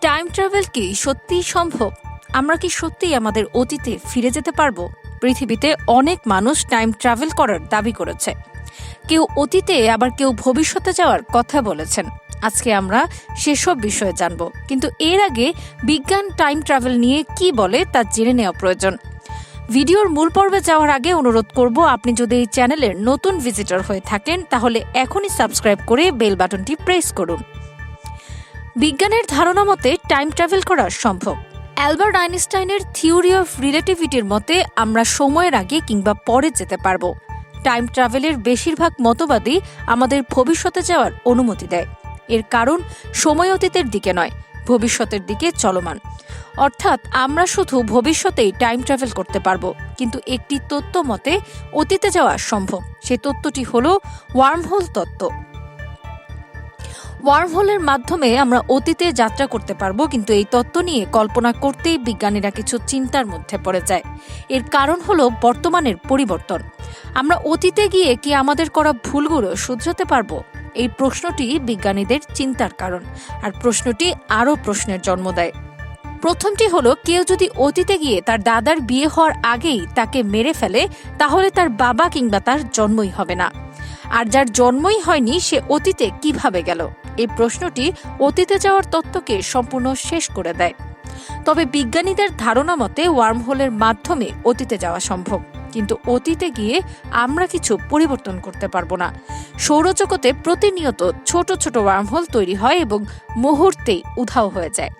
Time travel কি সত্যিই সম্ভব? আমরা কি সত্যিই আমাদের অতীতে ফিরে যেতে পারব? পৃথিবীতে অনেক মানুষ টাইম ট্রাভেল করার দাবি করেছে। কেউ অতীতে, আবার কেউ ভবিষ্যতে যাওয়ার কথা বলেছেন। আজকে আমরা সেসব বিষয়ে জানব। কিন্তু এর আগে বিজ্ঞান টাইম ট্রাভেল নিয়ে কি বলে তা জেনে নেওয়া প্রয়োজন। ভিডিওর মূল পর্বে যাওয়ার আগে অনুরোধ করব, আপনি যদি এই চ্যানেলের নতুন ভিজিটর হয়ে থাকেন, তাহলে এখনই সাবস্ক্রাইব করে বেল বাটনটি প্রেস করুন। বিজ্ঞানের ধারণা মতে টাইম ট্রাভেল করা সম্ভব। অ্যালবার্ট আইনস্টাইনের থিওরি অফ রিলেটিভিটির মতে আমরা সময়ের আগে কিংবা পরে যেতে পারব। টাইম ট্রাভেলের বেশিরভাগ মতবাদই আমাদের ভবিষ্যতে যাওয়ার অনুমতি দেয়। এর কারণ সময় অতীতের দিকে নয়, ভবিষ্যতের দিকে চলমান। অর্থাৎ আমরা শুধু ভবিষ্যতেই টাইম ট্রাভেল করতে পারব, কিন্তু একটি তত্ত্ব মতে অতীতে যাওয়া সম্ভব। সে তত্ত্বটি হল ওয়ার্মহোল তত্ত্ব। ওয়ার্মহোলের মাধ্যমে আমরা অতীতে যাত্রা করতে পারব, কিন্তু এই তত্ত্ব নিয়ে কল্পনা করতেই বিজ্ঞানীরা কিছু চিন্তার মধ্যে পড়ে যায়। এর কারণ হলো বর্তমানের পরিবর্তন। আমরা অতীতে গিয়ে কি আমাদের করা ভুলগুলো শুধরাতে পারব? এই প্রশ্নটি বিজ্ঞানীদের চিন্তার কারণ, আর প্রশ্নটি আরও প্রশ্নের জন্ম দেয়। প্রথমটি হলো, কেউ যদি অতীতে গিয়ে তার দাদার বিয়ে হওয়ার আগেই তাকে মেরে ফেলে, তাহলে তার বাবা কিংবা তার জন্মই হবে না। আর যার জন্মই হয়নি, সে অতীতে কীভাবে গেল? এই প্রশ্নটি অতীতে যাওয়ার তত্ত্বকে সম্পূর্ণ শেষ করে দেয়। তবে বিজ্ঞানীদের ধারণা মতে ওয়ার্মহোলের মাধ্যমে অতীতে যাওয়া সম্ভব। কিন্তু অতীতে গিয়ে আমরা কিছু পরিবর্তন করতে পারব না। সৌরজগতে প্রতিনিয়ত ছোট ছোট ওয়ার্মহোল তৈরি হয় এবং মুহূর্তেই উধাও হয়ে যায়।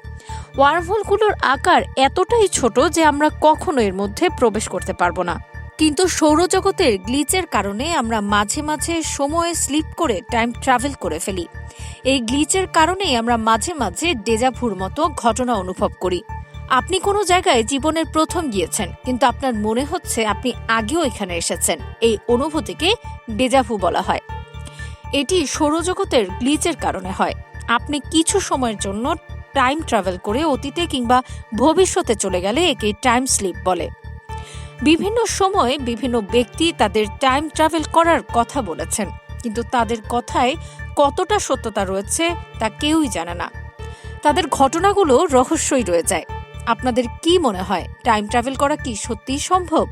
ওয়ার্মহোলগুলোর আকার এতটাই ছোট যে আমরা কখনো এর মধ্যে প্রবেশ করতে পারব না। কিন্তু সৌরজগতের গ্লিচের কারণে আমরা মাঝে মাঝে সময়ে স্লিপ করে টাইম ট্রাভেল করে ফেলি। এই গ্লিচের কারণেই আমরা মাঝে মাঝে ডেজাভুর মতো ঘটনা অনুভব করি। আপনি কোনো জায়গায় জীবনের প্রথম গিয়েছেন, কিন্তু আপনার মনে হচ্ছে আপনি আগেও এখানে এসেছেন। এই অনুভূতিকে ডেজাভু বলা হয়। এটি সৌরজগতের গ্লিচের কারণে হয়। আপনি কিছু সময়ের জন্য টাইম ট্রাভেল করে অতীতে কিংবা ভবিষ্যতে চলে গেলে একে টাইম স্লিপ বলে। বিভিন্ন সময়ে বিভিন্ন ব্যক্তি তাদের টাইম ট্রাভেল করার কথা বলেছেন। কিন্তু তাদের কথায় কতটা সত্যতা রয়েছে তা কেউই জানে না। তাদের ঘটনাগুলো রহস্যই রয়ে যায়। আপনাদের কি মনে হয়? টাইম ট্রাভেল করা কি সত্যিই সম্ভব?